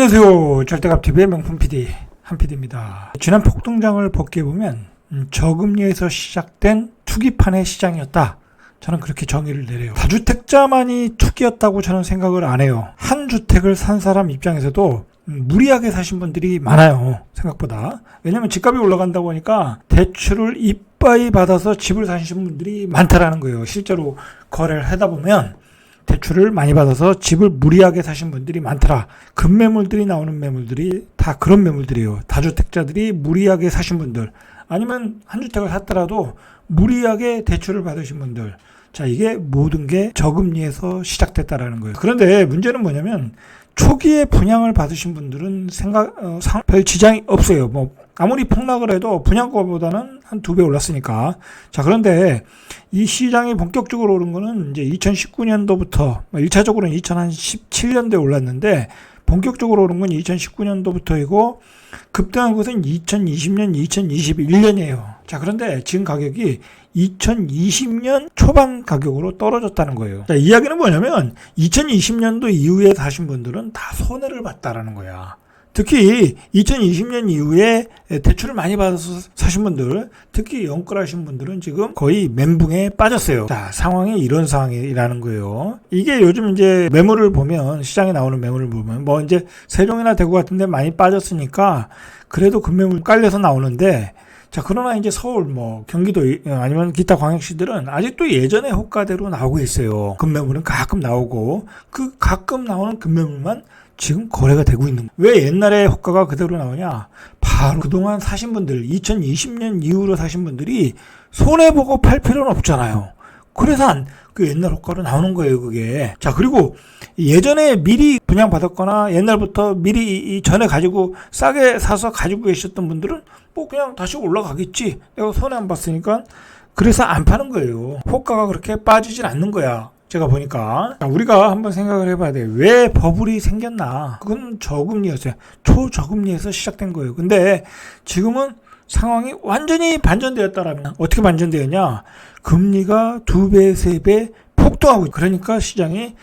안녕하세요. 절대값TV의 명품 PD 한PD입니다. 지난 폭등장을 복귀해보면 음, 저금리에서 시작된 투기판의 시장이었다. 저는 그렇게 정의를 내려요. 다주택자만이 투기였다고 저는 생각을 안 해요. 한 주택을 산 사람 입장에서도 음, 무리하게 사신 분들이 많아요. 생각보다. 왜냐면 집값이 올라간다고 하니까 대출을 이빠이 받아서 집을 사신 분들이 많다라는 거예요. 실제로 거래를 하다 보면 대출을 많이 받아서 집을 무리하게 사신 분들이 많더라. 급매물들이 나오는 매물들이 다 그런 매물들이에요. 다주택자들이 무리하게 사신 분들 아니면 한 주택을 샀더라도 무리하게 대출을 받으신 분들 자 이게 모든 게 저금리에서 시작됐다라는 거예요. 그런데 문제는 뭐냐면 초기에 분양을 받으신 분들은 생각 어, 상, 별 지장이 없어요. 뭐 아무리 폭락을 해도 분양가보다는 한 두 배 올랐으니까. 자 그런데 이 시장이 본격적으로 오른 거는 이제 2019년도부터 1차적으로는 2017년도에 올랐는데 본격적으로 오른 건 2019년도부터이고 급등한 것은 2020년, 2021년이에요. 자, 그런데 지금 가격이 2020년 초반 가격으로 떨어졌다는 거예요. 자, 이야기는 뭐냐면 2020년도 이후에 사신 분들은 다 손해를 봤다라는 거야. 특히 2020년 이후에 대출을 많이 받아서 사신 분들, 특히 연끌하신 분들은 지금 거의 멘붕에 빠졌어요. 자, 상황이 이런 상황이라는 거예요. 이게 요즘 이제 매물을 보면, 시장에 나오는 매물을 보면, 뭐 이제 세종이나 대구 같은 데 많이 빠졌으니까 그래도 금매물 깔려서 나오는데, 자, 그러나 이제 서울, 뭐, 경기도, 아니면 기타 광역시들은 아직도 예전의 호가대로 나오고 있어요. 금매물은 가끔 나오고, 그 가끔 나오는 금매물만 지금 거래가 되고 있는 왜 옛날에 호가가 그대로 나오냐? 바로 그동안 사신 분들 2020년 이후로 사신 분들이 손해보고 팔 필요는 없잖아요. 그래서 안, 그 옛날 호가로 나오는 거예요 그게. 자 그리고 예전에 미리 분양 받았거나 옛날부터 미리 이 전에 가지고 싸게 사서 가지고 계셨던 분들은 뭐 그냥 다시 올라가겠지. 내가 손해 안 봤으니까 그래서 안 파는 거예요. 호가가 그렇게 빠지질 않는 거야 제가 보니까 우리가 한번 생각을 해봐야 돼요. 왜 버블이 생겼나? 그건 저금리였어요. 초저금리에서 시작된 거예요. 근데 지금은 상황이 완전히 반전되었다라면 어떻게 반전되었냐? 금리가 두 배, 세 배 폭등하고 그러니까 시장이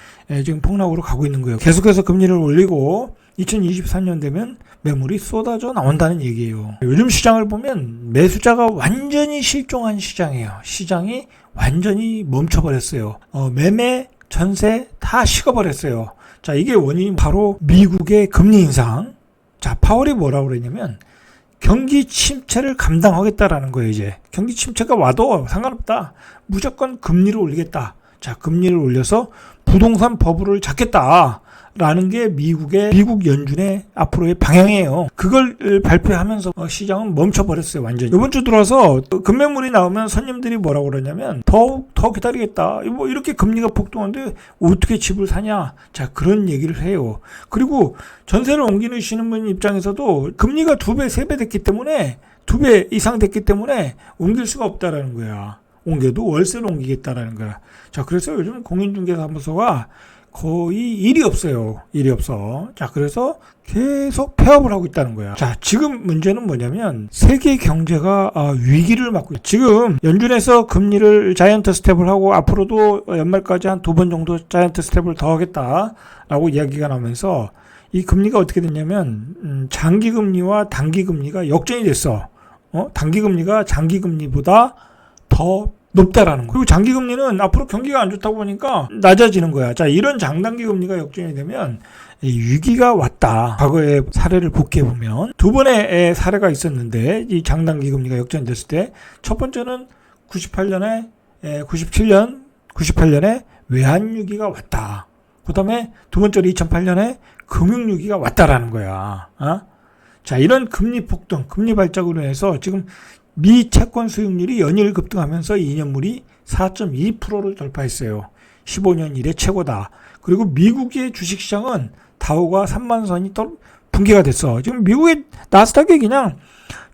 지금 폭락으로 가고 있는 거예요. 계속해서 금리를 올리고 2023년 되면 매물이 쏟아져 나온다는 얘기예요. 요즘 시장을 보면 매수자가 완전히 실종한 시장이에요. 시장이 완전히 멈춰버렸어요. 어, 매매, 전세 다 식어버렸어요. 자, 이게 원인이 바로 미국의 금리 인상. 자, 파월이 뭐라고 그랬냐면 경기 침체를 감당하겠다라는 거예요, 이제. 경기 침체가 와도 상관없다. 무조건 금리를 올리겠다. 자, 금리를 올려서 부동산 버블을 잡겠다. 라는 게 미국의 미국 연준의 앞으로의 방향이에요. 그걸 발표하면서 시장은 멈춰버렸어요, 완전히. 이번 주 들어서 금매물이 나오면 손님들이 뭐라고 그러냐면 더욱 더 기다리겠다. 뭐 이렇게 금리가 폭등하는데 어떻게 집을 사냐? 자, 그런 얘기를 해요. 그리고 전세를 옮기시는 분 입장에서도 금리가 두 배, 세 배 됐기 때문에 두 배 이상 됐기 때문에 옮길 수가 없다라는 거야. 옮겨도 월세로 옮기겠다라는 거야. 자, 그래서 요즘 공인중개사무소가 거의 일이 없어요. 일이 없어. 자, 그래서 계속 폐업을 하고 있다는 거야. 자, 지금 문제는 뭐냐면 세계 경제가 아, 위기를 맞고 있 지금 연준에서 금리를 자이언트 스텝을 하고 앞으로도 연말까지 한 두 번 정도 자이언트 스텝을 더 하겠다라고 이야기가 나오면서 이 금리가 어떻게 됐냐면 음, 장기 금리와 단기 금리가 역전이 됐어. 어? 단기 금리가 장기 금리보다 더 높다라는 거예요. 그리고 장기 금리는 앞으로 경기가 안 좋다고 보니까 낮아지는 거야. 자, 이런 장단기 금리가 역전이 되면 위기가 왔다. 과거의 사례를 복귀해 보면 두 번의 사례가 있었는데 이 장단기 금리가 역전됐을 때 첫 번째는 98년에 97년 98년에 외환 위기가 왔다. 그다음에 두 번째로 2008년에 금융 위기가 왔다라는 거야. 어? 자, 이런 금리 폭등, 금리 발작으로 해서 지금 미 채권 수익률이 연일 급등하면서 2년물이 4.2%를 돌파했어요. 15년 이래 최고다. 그리고 미국의 주식시장은 다우가 3만 선이 또 붕괴가 됐어. 지금 미국의 나스닥이 그냥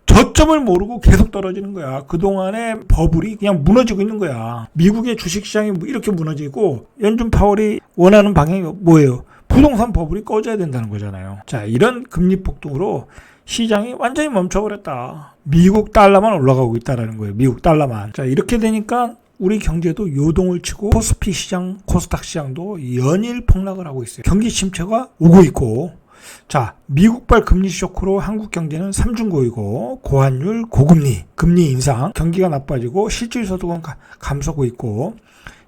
저점을 모르고 계속 떨어지는 거야. 그동안의 버블이 그냥 무너지고 있는 거야. 미국의 주식시장이 뭐 이렇게 무너지고 연준 파월이 원하는 방향이 뭐예요? 부동산 버블이 꺼져야 된다는 거잖아요. 자, 이런 금리 폭등으로 시장이 완전히 멈춰버렸다. 미국 달러만 올라가고 있다라는 거예요. 미국 달러만. 자, 이렇게 되니까 우리 경제도 요동을 치고 코스피 시장, 코스닥 시장도 연일 폭락을 하고 있어요. 경기 침체가 오고 있고 자, 미국발 금리 쇼크로 한국 경제는 삼중고이고 고환율, 고금리, 금리 인상, 경기가 나빠지고 실질 소득은 가- 감소하고 있고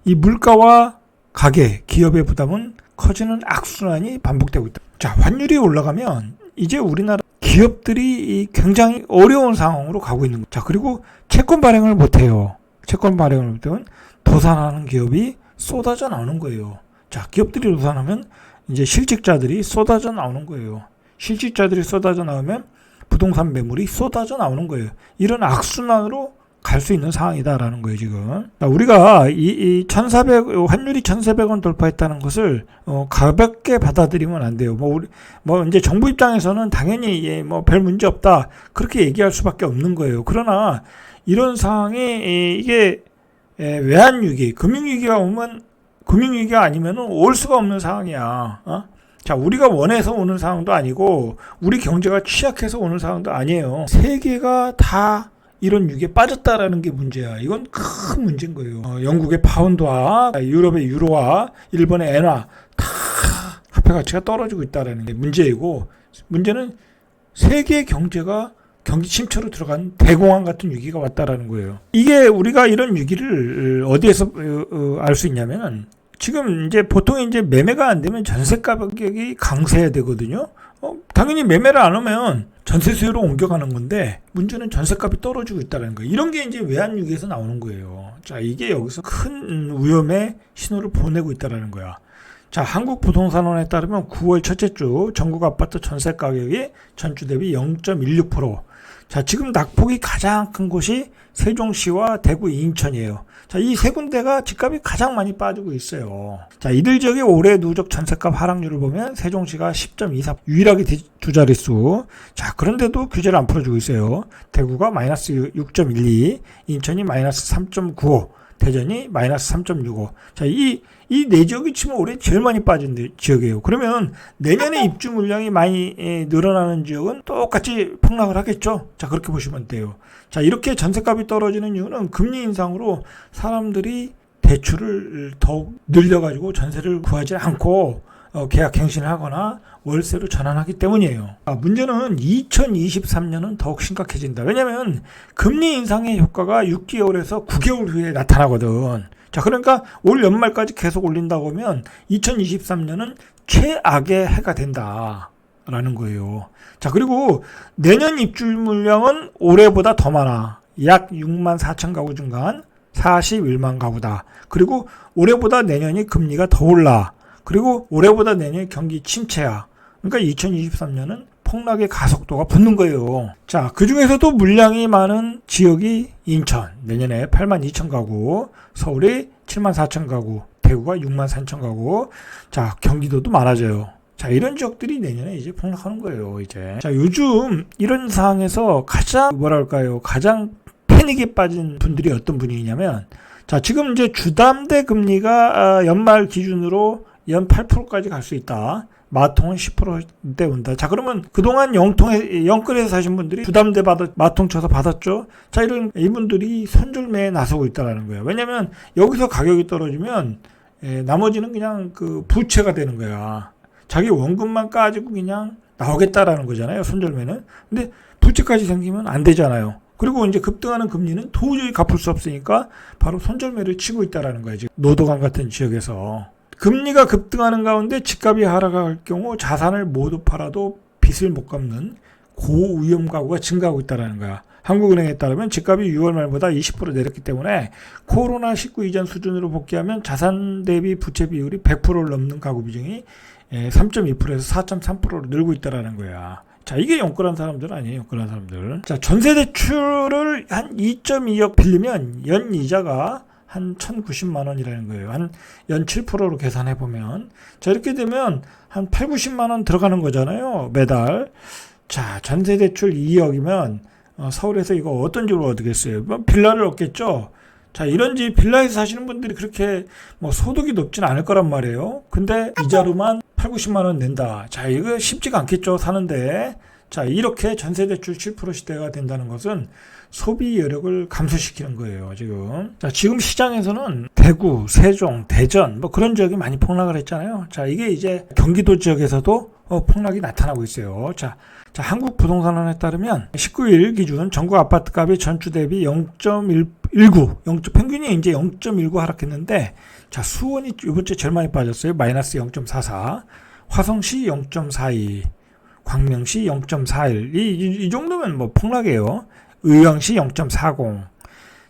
이 물가와 가계, 기업의 부담은 커지는 악순환이 반복되고 있다. 자, 환율이 올라가면 이제 우리나라 기업들이 이 굉장히 어려운 상황으로 가고 있는 거죠. 자, 그리고 채권 발행을 못 해요. 채권 발행을 못하면 도산하는 기업이 쏟아져 나오는 거예요. 자, 기업들이 도산하면 이제 실직자들이 쏟아져 나오는 거예요. 실직자들이 쏟아져 나오면 부동산 매물이 쏟아져 나오는 거예요. 이런 악순환으로 갈 수 있는 상황이다라는 거예요, 지금. 자, 우리가 이, 이 1,400, 환율이 1,400원 돌파했다는 것을, 어, 가볍게 받아들이면 안 돼요. 뭐, 우리, 뭐, 이제 정부 입장에서는 당연히, 예, 뭐, 별 문제 없다. 그렇게 얘기할 수밖에 없는 거예요. 그러나, 이런 상황이, 예, 이게, 예, 외환위기, 금융위기가 오면, 금융위기가 아니면 올 수가 없는 상황이야. 어? 자, 우리가 원해서 오는 상황도 아니고, 우리 경제가 취약해서 오는 상황도 아니에요. 세계가 다 이런 위기에 빠졌다라는 게 문제야. 이건 큰 문제인 거예요. 어, 영국의 파운드와 유럽의 유로와 일본의 엔화 다 화폐 가치가 떨어지고 있다라는 게 문제이고, 문제는 세계 경제가 경기 침체로 들어간 대공황 같은 위기가 왔다라는 거예요. 이게 우리가 이런 위기를 어디에서 알 수 있냐면은 지금 이제 보통 이제 매매가 안 되면 전세 가격이 강세해야 되거든요. 어, 당연히 매매를 안 하면 전세 수요로 옮겨가는 건데 문제는 전세값이 떨어지고 있다는 거예요. 이런 게 이제 외환 위기에서 나오는 거예요. 자, 이게 여기서 큰 위험의 신호를 보내고 있다는 거야. 자, 한국부동산원에 따르면 9월 첫째 주 전국 아파트 전세 가격이 전주 대비 0.16%. 자, 지금 낙폭이 가장 큰 곳이 세종시와 대구, 인천이에요. 자, 이 세 군데가 집값이 가장 많이 빠지고 있어요. 자, 이들 지역의 올해 누적 전세값 하락률을 보면 세종시가 10.24, 유일하게 디- 두 자릿수. 자, 그런데도 규제를 안 풀어주고 있어요. 대구가 마이너스 6.12, 인천이 마이너스 3.95, 대전이 마이너스 3.65. 자, 이, 이 네 지역이 치면 올해 제일 많이 빠진 데- 지역이에요. 그러면 내년에 입주 물량이 많이 예, 늘어나는 지역은 똑같이 폭락을 하겠죠. 자, 그렇게 보시면 돼요. 자, 이렇게 전세값이 떨어지는 이유는 금리 인상으로 사람들이 대출을 더욱 늘려가지고 전세를 구하지 않고 어, 계약 갱신을 하거나 월세로 전환하기 때문이에요. 아, 문제는 2023년은 더욱 심각해진다. 왜냐하면 금리 인상의 효과가 6개월에서 9개월 후에 나타나거든. 자, 그러니까 올 연말까지 계속 올린다고 하면 2023년은 최악의 해가 된다. 라는 거예요. 자, 그리고 내년 입주 물량은 올해보다 더 많아. 약 6만 4천 가구 중간 41만 가구다. 그리고 올해보다 내년이 금리가 더 올라. 그리고 올해보다 내년이 경기 침체야. 그러니까 2023년은 폭락의 가속도가 붙는 거예요. 자, 그 중에서도 물량이 많은 지역이 인천, 내년에 8만 2천 가구, 서울이 7만 4천 가구, 대구가 6만 3천 가구, 자, 경기도도 많아져요. 자, 이런 지역들이 내년에 이제 폭락하는 거예요, 이제. 자, 요즘 이런 상황에서 가장, 뭐랄까요, 가장 패닉에 빠진 분들이 어떤 분위기냐면, 자, 지금 이제 주담대 금리가 아, 연말 기준으로 연 8%까지 갈 수 있다. 마통은 10%대 온다. 자, 그러면 그동안 영통에, 영끌에서 사신 분들이 부담대 받았, 마통 쳐서 받았죠? 자, 이런, 이분들이 선줄매에 나서고 있다라는 거예요. 왜냐면 여기서 가격이 떨어지면, 에, 나머지는 그냥 그 부채가 되는 거야. 자기 원금만 까지고 그냥 나오겠다라는 거잖아요. 손절매는. 근데 부채까지 생기면 안 되잖아요. 그리고 이제 급등하는 금리는 도저히 갚을 수 없으니까 바로 손절매를 치고 있다라는 거예요. 지금 노도강 같은 지역에서. 금리가 급등하는 가운데 집값이 하락할 경우 자산을 모두 팔아도 빚을 못 갚는 고위험 가구가 증가하고 있다는 거야. 한국은행에 따르면 집값이 6월 말보다 20% 내렸기 때문에 코로나19 이전 수준으로 복귀하면 자산 대비 부채 비율이 100%를 넘는 가구 비중이 3.2%에서 4.3%로 늘고 있다라는 거야. 자, 이게 영끌한 사람들 아니에요, 영끌한 사람들. 자, 전세 대출을 한 2.2억 빌리면 연 이자가 한 1,090만 원이라는 거예요. 한 연 7%로 계산해 보면 자, 이렇게 되면 한 8, 90만 원 들어가는 거잖아요, 매달. 자, 전세 대출 2억이면 어, 서울에서 이거 어떤 집을 얻겠어요? 뭐 빌라를 얻겠죠. 자, 이런 집 빌라에서 사시는 분들이 그렇게 뭐 소득이 높진 않을 거란 말이에요. 근데 이자로만 8, 90만 원 낸다. 자, 이거 쉽지가 않겠죠, 사는데. 자, 이렇게 전세 대출 7% 시대가 된다는 것은 소비 여력을 감소시키는 거예요, 지금. 자, 지금 시장에서는 대구, 세종, 대전, 뭐 그런 지역이 많이 폭락을 했잖아요. 자, 이게 이제 경기도 지역에서도 어, 폭락이 나타나고 있어요. 자, 자, 한국 부동산원에 따르면 19일 기준 전국 아파트 값이 전주 대비 0.19, 0. 평균이 이제 0.19 하락했는데, 자, 수원이 이번 주에 제일 많이 빠졌어요. 마이너스 0.44. 화성시 0.42. 광명시 0.41. 이, 이, 이 정도면 뭐 폭락이에요. 의왕시 0.40.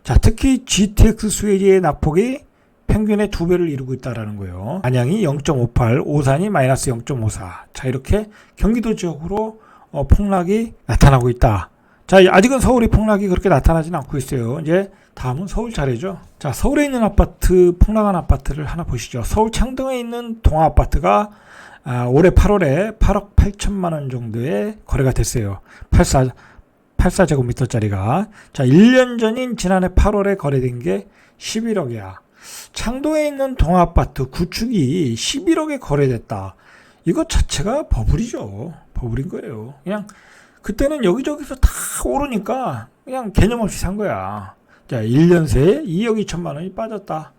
자, 특히 GTX 수혜지의 낙폭이 평균의 두 배를 이루고 있다라는 거예요. 안양이 0.58, 오산이 마이너스 0.54. 자, 이렇게 경기도 지역으로 어, 폭락이 나타나고 있다. 자, 아직은 서울이 폭락이 그렇게 나타나지는 않고 있어요. 이제 다음은 서울 차례죠. 자, 서울에 있는 아파트, 폭락한 아파트를 하나 보시죠. 서울 창동에 있는 동아 아파트가 아, 올해 8월에 8억 8천만 원 정도의 거래가 됐어요. 84, 84제곱미터짜리가. 자, 1년 전인 지난해 8월에 거래된 게 11억이야. 창동에 있는 동아파트 구축이 11억에 거래됐다. 이것 자체가 버블이죠. 버블인 거예요. 그냥 그때는 여기저기서 다 오르니까 그냥 개념 없이 산 거야. 자, 1년 새에 2억 2천만 원이 빠졌다.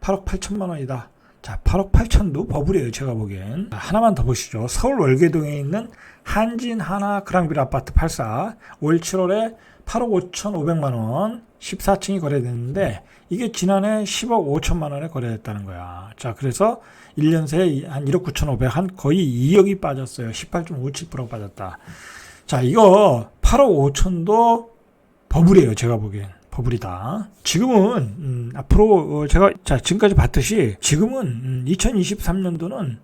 8억 8천만 원이다. 자, 8억 8천도 버블이에요, 제가 보기엔. 하나만 더 보시죠. 서울 월계동에 있는 한진 하나 그랑빌 아파트 84. 올 7월에 8억 5천 5백만 원, 14층이 거래됐는데, 이게 지난해 10억 5천만 원에 거래됐다는 거야. 자, 그래서 1년 새에 한 1억 9천 5백, 한 거의 2억이 빠졌어요. 18.57% 빠졌다. 자, 이거 8억 5천도 버블이에요, 제가 보기엔. 버블이다. 지금은 음, 앞으로 어, 제가 자 지금까지 봤듯이 지금은 음, 2023년도는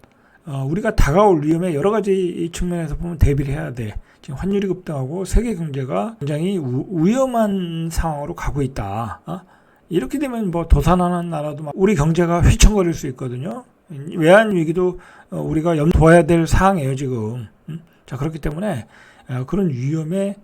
어, 우리가 다가올 위험에 여러 가지 측면에서 보면 대비를 해야 돼. 지금 환율이 급등하고 세계 경제가 굉장히 우, 위험한 상황으로 가고 있다. 어? 이렇게 되면 뭐 도산하는 나라도 막 우리 경제가 휘청거릴 수 있거든요. 외환 위기도 어, 우리가 염두해야 될 사항이에요 지금. 음? 자 그렇기 때문에 어, 그런 위험에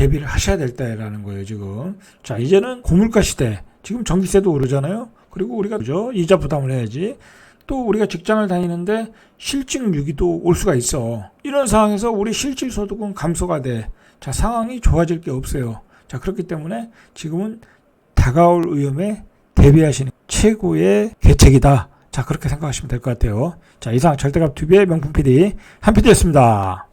대비를 하셔야 될 때라는 거예요, 지금. 자, 이제는 고물가 시대. 지금 전기세도 오르잖아요. 그리고 우리가 그죠? 이자 부담을 해야지. 또 우리가 직장을 다니는데 실직 위기도 올 수가 있어. 이런 상황에서 우리 실질 소득은 감소가 돼. 자, 상황이 좋아질 게 없어요. 자, 그렇기 때문에 지금은 다가올 위험에 대비하시는 최고의 계책이다. 자, 그렇게 생각하시면 될 것 같아요. 자, 이상 절대값 TV의 명품 PD 한 PD였습니다.